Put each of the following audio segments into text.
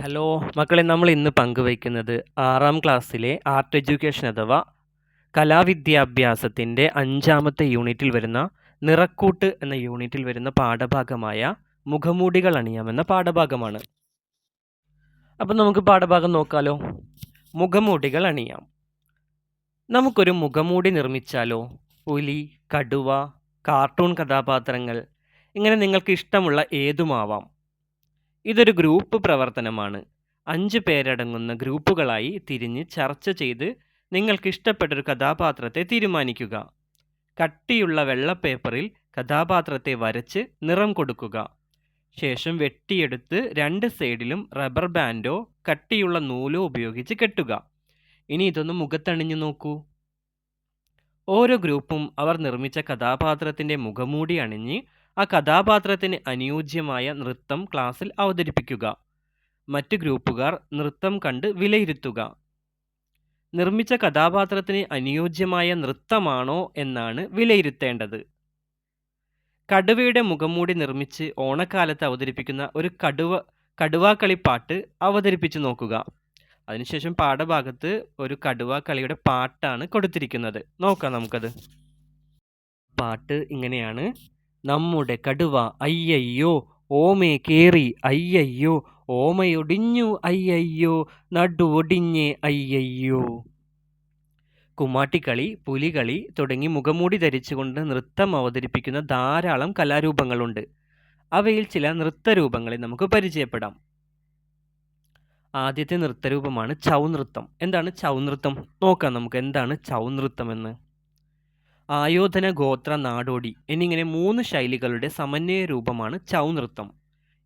Hello മക്കളെ നമ്മൾ ഇന്ന് പങ്കുവയ്ക്കുന്നത് ആറാം ക്ലാസ്സിലെ ആർട്ട് എഡ്യൂക്കേഷൻ അഥവാ കലാവിദ്യാഭ്യാസത്തിന്റെ അഞ്ചാമത്തെ യൂണിറ്റിൽ വരുന്ന നിറക്കൂട്ട് എന്ന യൂണിറ്റിൽ വരുന്ന പാഠഭാഗമായ മുഖമൂടികൾ അണിയാമെന്ന പാഠഭാഗമാണ്. അപ്പം നമുക്ക് പാഠഭാഗം നോക്കാലോ. മുഖമൂടികൾ അണിയാം. നമുക്കൊരു മുഖമൂടി നിർമ്മിച്ചാലോ? പുലി കടുവ കാർട്ടൂൺ കഥാപാത്രങ്ങൾ ഇങ്ങനെ നിങ്ങൾക്ക് ഇഷ്ടമുള്ള ഏതുമാവാം? ഇതൊരു ഗ്രൂപ്പ് പ്രവർത്തനമാണ്. അഞ്ച് പേരടങ്ങുന്ന ഗ്രൂപ്പുകളായി തിരിഞ്ഞ് ചർച്ച ചെയ്ത് നിങ്ങൾക്ക് ഇഷ്ടപ്പെട്ടൊരു കഥാപാത്രത്തെ തീരുമാനിക്കുക. കട്ടിയുള്ള വെള്ളപ്പേപ്പറിൽ കഥാപാത്രത്തെ വരച്ച് നിറം കൊടുക്കുക. ശേഷം വെട്ടിയെടുത്ത് രണ്ട് സൈഡിലും റബ്ബർ ബാൻഡോ കട്ടിയുള്ള നൂലോ ഉപയോഗിച്ച് കെട്ടുക. ഇനി ഇതൊന്ന് മുഖത്തണിഞ്ഞു നോക്കൂ. ഓരോ ഗ്രൂപ്പും അവർ നിർമ്മിച്ച കഥാപാത്രത്തിന്റെ മുഖമൂടി അണിഞ്ഞ് ആ കഥാപാത്രത്തിന് അനുയോജ്യമായ നൃത്തം ക്ലാസ്സിൽ അവതരിപ്പിക്കുക. മറ്റ് ഗ്രൂപ്പുകാർ നൃത്തം കണ്ട് വിലയിരുത്തുക. നിർമ്മിച്ച കഥാപാത്രത്തിന് അനുയോജ്യമായ നൃത്തമാണോ എന്നാണ് വിലയിരുത്തേണ്ടത്. കടുവയുടെ മുഖംമൂടി നിർമ്മിച്ച് ഓണക്കാലത്ത് അവതരിപ്പിക്കുന്ന ഒരു കടുവ കടുവാക്കളിപ്പാട്ട് അവതരിപ്പിച്ച് നോക്കുക. അതിനുശേഷം പാഠഭാഗത്ത് ഒരു കടുവാക്കളിയുടെ പാട്ടാണ് കൊടുത്തിരിക്കുന്നത്. നോക്കാം നമുക്കത്. പാട്ട് ഇങ്ങനെയാണ്. നമ്മുടെ കടുവ അയ്യയ്യോ ഓമേ കേറി അയ്യയ്യോ ഓമയൊടിഞ്ഞു അയ്യയ്യോ നടുവൊടിഞ്ഞേ അയ്യയ്യോ. കുമാട്ടിക്കളി പുലികളി തുടങ്ങി മുഖമൂടി ധരിച്ചുകൊണ്ട് നൃത്തം അവതരിപ്പിക്കുന്ന ധാരാളം കലാരൂപങ്ങളുണ്ട്. അവയിൽ ചില നൃത്തരൂപങ്ങളെ നമുക്ക് പരിചയപ്പെടാം. ആദ്യത്തെ നൃത്തരൂപമാണ് ചൗനൃത്തം. എന്താണ് ചൗനൃത്തം? നോക്കാം നമുക്ക് എന്താണ് ചൗനൃത്തം എന്ന്. ആയോധന ഗോത്ര നാടോടി എന്നിങ്ങനെ മൂന്ന് ശൈലികളുടെ സമന്വയ രൂപമാണ് ചൗ നൃത്തം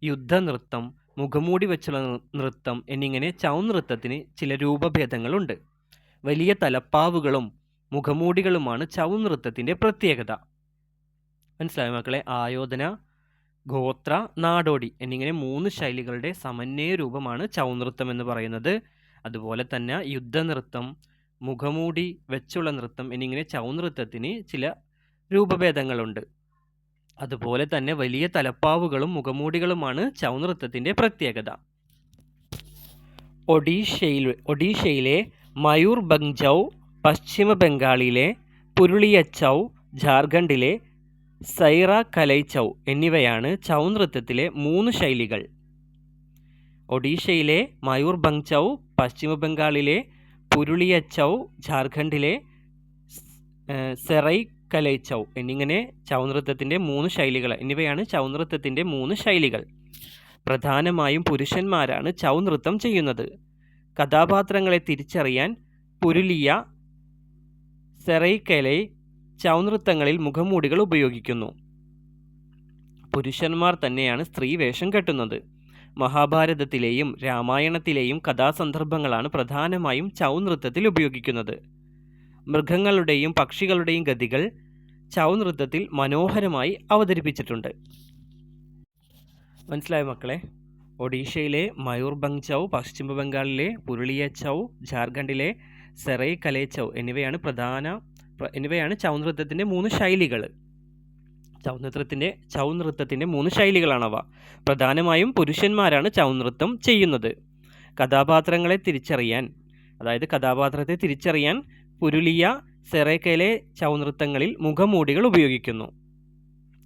യുദ്ധനൃത്തം മുഖമൂടി വെച്ചുള്ള നൃത്തം എന്നിങ്ങനെ ചൗ നൃത്തത്തിന് ചില രൂപഭേദങ്ങളുണ്ട്. വലിയ തലപ്പാവുകളും മുഖമൂടികളുമാണ് ചൗനൃത്തത്തിന്റെ പ്രത്യേകത. മനസ്സിലായ മക്കളെ? ആയോധന ഗോത്ര നാടോടി എന്നിങ്ങനെ മൂന്ന് ശൈലികളുടെ സമന്വയ രൂപമാണ് ചൗ നൃത്തം എന്ന് പറയുന്നത്. അതുപോലെ തന്നെ യുദ്ധനൃത്തം മുഖമൂടി വെച്ചുള്ള നൃത്തം എന്നിങ്ങനെ ചൗനൃത്തത്തിന് ചില രൂപഭേദങ്ങളുണ്ട്. അതുപോലെ തന്നെ വലിയ തലപ്പാവുകളും മുഖമൂടികളുമാണ് ചൗനൃത്തത്തിന്റെ പ്രത്യേകത. ഒഡീഷയിൽ ഒഡീഷയിലെ മയൂർ ബംഗ്ജൗ പശ്ചിമ ബംഗാളിലെ പുരുളിയച്ചൗ ജാർഖണ്ഡിലെ സൈറ കലൈച്ചൗ എന്നിവയാണ് ചൗനൃത്തത്തിലെ മൂന്ന് ശൈലികൾ. ഒഡീഷയിലെ മയൂർ ബംഗ്ജൗ പശ്ചിമ ബംഗാളിലെ പുരുളിയച്ചൗ ജാർഖണ്ഡിലെ സെറൈ കലൈ ചൗ എന്നിങ്ങനെ ചൗനൃത്തത്തിന്റെ മൂന്ന് ശൈലികൾ എന്നിവയാണ് ചൗനൃത്തത്തിന്റെ മൂന്ന് ശൈലികൾ. പ്രധാനമായും പുരുഷന്മാരാണ് ചൗ നൃത്തം ചെയ്യുന്നത്. കഥാപാത്രങ്ങളെ തിരിച്ചറിയാൻ പുരുലിയ സെറൈക്കലെ ചൗനൃത്തങ്ങളിൽ മുഖംമൂടികൾ ഉപയോഗിക്കുന്നു. പുരുഷന്മാർ തന്നെയാണ് സ്ത്രീ വേഷം കെട്ടുന്നത്. മഹാഭാരതത്തിലെയും രാമായണത്തിലെയും കഥാസന്ദർഭങ്ങളാണ് പ്രധാനമായും ചൗനൃത്തത്തിൽ ഉപയോഗിക്കുന്നത്. മൃഗങ്ങളുടെയും പക്ഷികളുടെയും ഗതികൾ ചൗനൃത്തത്തിൽ മനോഹരമായി അവതരിപ്പിച്ചിട്ടുണ്ട്. മനസ്സിലായ മക്കളെ? ഒഡീഷയിലെ മയൂർഭംഗ് ചൗ പശ്ചിമ ബംഗാളിലെ പുരുളിയ ചൗ ജാർഖണ്ഡിലെ സെറൈ കലേ ചൗ എന്നിവയാണ് പ്രധാന എന്നിവയാണ് ചൗനൃത്തത്തിന്റെ മൂന്ന് ശൈലികൾ ചൗനൃത്തത്തിന്റെ ചൗനൃത്തത്തിന്റെ മൂന്ന് ശൈലികളാണവ. പ്രധാനമായും പുരുഷന്മാരാണ് ചൗനൃത്തം ചെയ്യുന്നത്. കഥാപാത്രങ്ങളെ തിരിച്ചറിയാൻ അതായത് കഥാപാത്രത്തെ തിരിച്ചറിയാൻ പുരുളിയ സെറേക്കയിലെ ചൗനൃത്തങ്ങളിൽ മുഖമൂടികൾ ഉപയോഗിക്കുന്നു.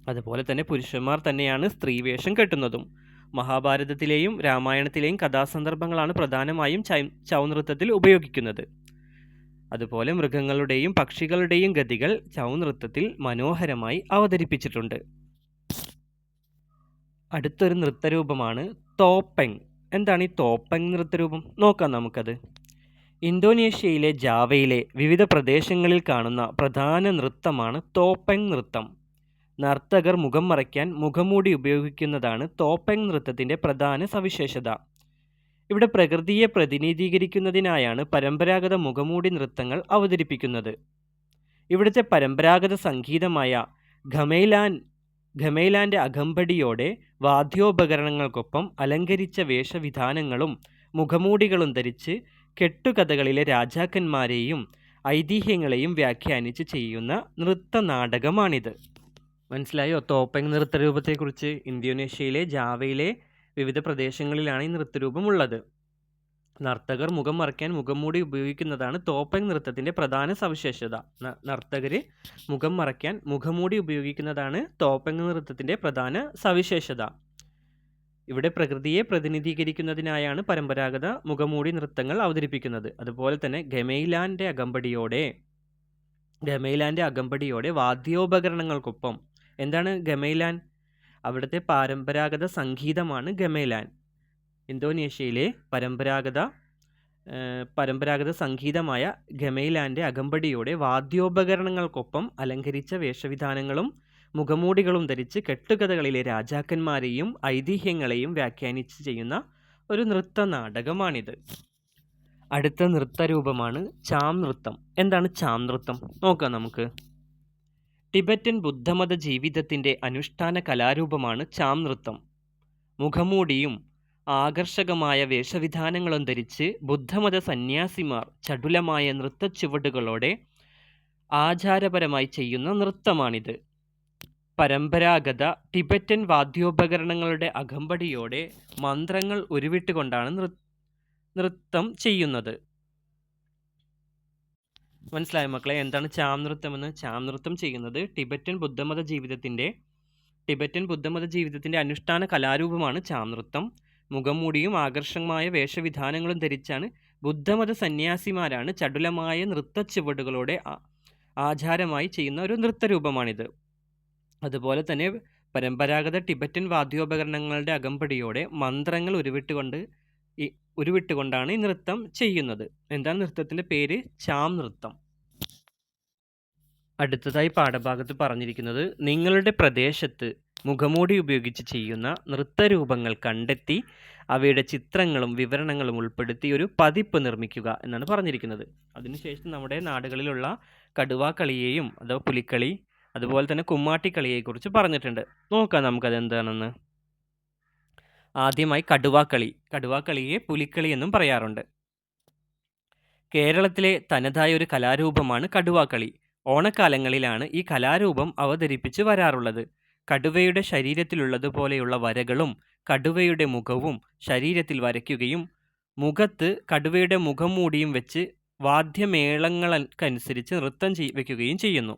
അതുപോലെ തന്നെ പുരുഷന്മാർ തന്നെയാണ് സ്ത്രീവേഷം കെട്ടുന്നതും. മഹാഭാരതത്തിലെയും രാമായണത്തിലെയും കഥാസന്ദർഭങ്ങളാണ് പ്രധാനമായും ചൗനൃത്തത്തിൽ ഉപയോഗിക്കുന്നത്. അതുപോലെ മൃഗങ്ങളുടെയും പക്ഷികളുടെയും ഗതികൾ ചൗനൃത്തത്തിൽ മനോഹരമായി അവതരിപ്പിച്ചിട്ടുണ്ട്. അടുത്തൊരു നൃത്തരൂപമാണ് തോപ്പെങ്. എന്താണ് ഈ തോപ്പെങ് നൃത്തരൂപം? നോക്കാം നമുക്കത്. ഇന്തോനേഷ്യയിലെ ജാവയിലെ വിവിധ പ്രദേശങ്ങളിൽ കാണുന്ന പ്രധാന നൃത്തമാണ് തോപ്പെങ് നൃത്തം. നർത്തകർ മുഖം മറയ്ക്കാൻ മുഖമൂടി ഉപയോഗിക്കുന്നതാണ് തോപ്പെങ് നൃത്തത്തിന്റെ പ്രധാന സവിശേഷത. ഇവിടെ പ്രകൃതിയെ പ്രതിനിധീകരിക്കുന്നതിനായാണ് പരമ്പരാഗത മുഖമൂടി നൃത്തങ്ങൾ അവതരിപ്പിക്കുന്നത്. ഇവിടുത്തെ പരമ്പരാഗത സംഗീതമായ ഖമൈലാൻ ഖമൈലാന്റെ അകമ്പടിയോടെ വാദ്യോപകരണങ്ങൾക്കൊപ്പം അലങ്കരിച്ച വേഷവിധാനങ്ങളും മുഖമൂടികളും ധരിച്ച് കെട്ടുകഥകളിലെ രാജാക്കന്മാരെയും ഐതിഹ്യങ്ങളെയും വ്യാഖ്യാനിച്ച് ചെയ്യുന്ന നൃത്തനാടകമാണിത്. മനസ്സിലായോ? നൃത്ത നൃത്തരൂപത്തെക്കുറിച്ച് ഇന്തോനേഷ്യയിലെ ജാവയിലെ വിവിധ പ്രദേശങ്ങളിലാണ് ഈ നൃത്തരൂപം ഉള്ളത് നർത്തകർ മുഖം മറയ്ക്കാൻ മുഖംമൂടി ഉപയോഗിക്കുന്നതാണ് തോപ്പൻ നൃത്തത്തിന്റെ പ്രധാന സവിശേഷത. നർത്തകർ മുഖം മറയ്ക്കാൻ മുഖംമൂടി ഉപയോഗിക്കുന്നതാണ് തോപ്പൻ നൃത്തത്തിന്റെ പ്രധാന സവിശേഷത. ഇവിടെ പ്രകൃതിയെ പ്രതിനിധീകരിക്കുന്നതിനായാണ് പരമ്പരാഗത മുഖംമൂടി നൃത്തങ്ങൾ അവതരിപ്പിക്കുന്നത്. അതുപോലെ തന്നെ ഗമൈലാന്റെ അകമ്പടിയോടെ ഗമൈലാന്റെ അകമ്പടിയോടെ വാദ്യോപകരണങ്ങൾക്കൊപ്പം എന്താണ് ഗമൈലാൻ അവിടുത്തെ പരമ്പരാഗത സംഗീതമാണ് ഗമേലാൻ. ഇന്തോനേഷ്യയിലെ പരമ്പരാഗത പരമ്പരാഗത സംഗീതമായ ഗമേലാന്റെ അകമ്പടിയോടെ വാദ്യോപകരണങ്ങൾക്കൊപ്പം അലങ്കരിച്ച വേഷവിധാനങ്ങളും മുഖമൂടികളും ധരിച്ച് കെട്ടുകഥകളിലെ രാജാക്കന്മാരെയും ഐതിഹ്യങ്ങളെയും വ്യാഖ്യാനിച്ച് ചെയ്യുന്ന ഒരു നൃത്ത നാടകമാണിത്. അടുത്ത നൃത്തരൂപമാണ് ചാം നൃത്തം. എന്താണ് ചാം നൃത്തം? നോക്കാം നമുക്ക്. ടിബറ്റൻ ബുദ്ധമത ജീവിതത്തിന്റെ അനുഷ്ഠാന കലാരൂപമാണ് ചാം നൃത്തം. മുഖമൂടിയും ആകർഷകമായ വേഷവിധാനങ്ങളും ധരിച്ച് ബുദ്ധമത സന്യാസിമാർ ചടുലമായ നൃത്തച്ചുവടുകളോടെ ആചാരപരമായി ചെയ്യുന്ന നൃത്തമാണിത്. പരമ്പരാഗത ടിബറ്റൻ വാദ്യോപകരണങ്ങളുടെ അകമ്പടിയോടെ മന്ത്രങ്ങൾ ഉരുവിട്ടുകൊണ്ടാണ് നൃത്തം ചെയ്യുന്നത്. മനസ്സിലായോ മക്കളെ? എന്താണ് ചാം നൃത്തം എന്ന്? ചാം നൃത്തം ചെയ്യുന്നത് ടിബറ്റൻ ബുദ്ധമത ജീവിതത്തിന്റെ ടിബറ്റൻ ബുദ്ധമത ജീവിതത്തിന്റെ അനുഷ്ഠാന കലാരൂപമാണ് ചാം നൃത്തം മുഖംമൂടിയും ആകർഷകമായ വേഷവിധാനങ്ങളും ധരിച്ചാണ് ബുദ്ധമത സന്യാസിമാരാണ് ചടുലമായ നൃത്ത ചുവടുകളോടെ ആചാരമായി ചെയ്യുന്ന ഒരു നൃത്തരൂപമാണിത്. അതുപോലെ തന്നെ പരമ്പരാഗത ടിബറ്റൻ വാദ്യോപകരണങ്ങളുടെ അകമ്പടിയോടെ മന്ത്രങ്ങൾ ഉരുവിട്ടുകൊണ്ട് ഉരുവിട്ടുകൊണ്ടാണ് ഈ നൃത്തം ചെയ്യുന്നത്. എന്താണ് നൃത്തത്തിന്റെ പേര്? ചാം നൃത്തം അടുത്തതായി പാഠഭാഗത്ത് പറഞ്ഞിരിക്കുന്നത് നിങ്ങളുടെ പ്രദേശത്ത് മുഖമൂടി ഉപയോഗിച്ച് ചെയ്യുന്ന നൃത്തരൂപങ്ങൾ കണ്ടെത്തി അവയുടെ ചിത്രങ്ങളും വിവരണങ്ങളും ഉൾപ്പെടുത്തി ഒരു പതിപ്പ് നിർമ്മിക്കുക എന്നാണ് പറഞ്ഞിരിക്കുന്നത്. അതിനുശേഷം നമ്മുടെ നാടുകളിലുള്ള കടുവാക്കളിയെയും അഥവാ പുലിക്കളി അതുപോലെ തന്നെ കുമ്മാട്ടിക്കളിയെക്കുറിച്ച് പറഞ്ഞിട്ടുണ്ട്. നോക്കാം നമുക്കത് എന്താണെന്ന് ആദ്യമായി കടുവാക്കളി കടുവാക്കളിയെ പുലിക്കളി എന്നും പറയാറുണ്ട്. കേരളത്തിലെ തനതായ ഒരു കലാരൂപമാണ് കടുവാക്കളി ഓണക്കാലങ്ങളിലാണ് ഈ കലാരൂപം അവതരിപ്പിച്ച് വരാറുള്ളത്. കടുവയുടെ ശരീരത്തിലുള്ളതുപോലെയുള്ള വരകളും കടുവയുടെ മുഖവും ശരീരത്തിൽ വരയ്ക്കുകയും മുഖത്ത് കടുവയുടെ മുഖം മൂടിയും വെച്ച് വാദ്യമേളങ്ങൾക്കനുസരിച്ച് നൃത്തം ചെയ് വയ്ക്കുകയും ചെയ്യുന്നു.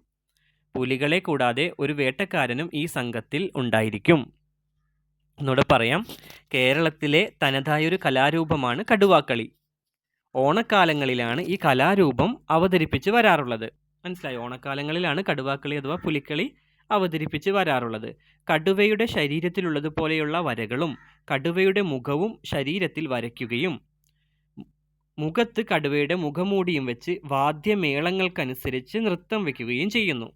പുലികളെ കൂടാതെ ഒരു വേട്ടക്കാരനും ഈ സംഘത്തിൽ ഉണ്ടായിരിക്കും. എന്നോട് പറയാം. കേരളത്തിലെ തനതായൊരു കലാരൂപമാണ് കടുവാക്കളി. ഓണക്കാലങ്ങളിലാണ് ഈ കലാരൂപം അവതരിപ്പിച്ച് വരാറുള്ളത്. മനസ്സിലായി? ഓണക്കാലങ്ങളിലാണ് കടുവാക്കളി അഥവാ പുലിക്കളി അവതരിപ്പിച്ച് വരാറുള്ളത്. കടുവയുടെ ശരീരത്തിലുള്ളതുപോലെയുള്ള വരകളും കടുവയുടെ മുഖവും ശരീരത്തിൽ വരയ്ക്കുകയും മുഖത്ത് കടുവയുടെ മുഖമൂടിയും വെച്ച് വാദ്യമേളങ്ങൾക്കനുസരിച്ച് നൃത്തം വയ്ക്കുകയും ചെയ്യുന്നു.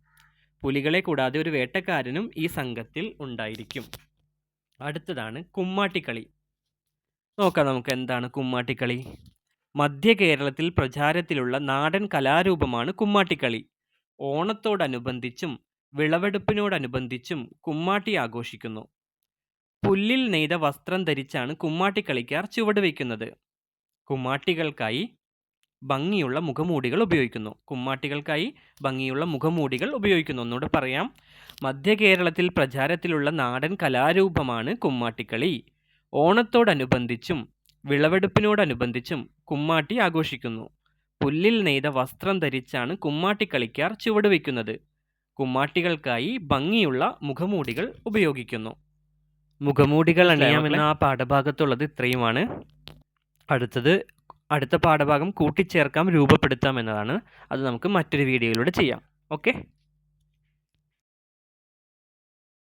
പുലികളെ കൂടാതെ ഒരു വേട്ടക്കാരനും ഈ സംഘത്തിൽ ഉണ്ടായിരിക്കും. അടുത്തതാണ് കുമ്മാട്ടിക്കളി. നോക്കാം നമുക്ക് എന്താണ് കുമ്മാട്ടിക്കളി. മധ്യ കേരളത്തിൽ പ്രചാരത്തിലുള്ള നാടൻ കലാരൂപമാണ് കുമ്മാട്ടിക്കളി. ഓണത്തോടനുബന്ധിച്ചും വിളവെടുപ്പിനോടനുബന്ധിച്ചും കുമ്മാട്ടി ആഘോഷിക്കുന്നു. പുല്ലിൽ നെയ്ത വസ്ത്രം ധരിച്ചാണ് കുമ്മാട്ടിക്കളിക്കാർ ചുവട് വയ്ക്കുന്നത്. കുമ്മാട്ടികൾക്കായി ഭംഗിയുള്ള മുഖമൂടികൾ ഉപയോഗിക്കുന്നു. കുമ്മാട്ടികൾക്കായി ഭംഗിയുള്ള മുഖമൂടികൾ ഉപയോഗിക്കുന്നു. ഒന്നുകൂടെ പറയാം. മധ്യ കേരളത്തിൽ പ്രചാരത്തിലുള്ള നാടൻ കലാരൂപമാണ് കുമ്മാട്ടിക്കളി. ഓണത്തോടനുബന്ധിച്ചും വിളവെടുപ്പിനോടനുബന്ധിച്ചും കുമ്മാട്ടി ആഘോഷിക്കുന്നു. പുല്ലിൽ നെയ്ത വസ്ത്രം ധരിച്ചാണ് കുമ്മാട്ടിക്കളിക്കാർ കളിക്കാർ ചുവടുവയ്ക്കുന്നത് കുമ്മാട്ടികൾക്കായി ഭംഗിയുള്ള മുഖമൂടികൾ ഉപയോഗിക്കുന്നു. മുഖമൂടികൾ അണിയാമെന്ന ആ പാഠഭാഗത്തുള്ളത് ഇത്രയുമാണ്. അടുത്തത് അടുത്ത പാഠഭാഗം കൂട്ടിച്ചേർക്കാം രൂപപ്പെടുത്താം എന്നതാണ്. അത് നമുക്ക് മറ്റൊരു വീഡിയോയിലൂടെ ചെയ്യാം. ഓക്കെ?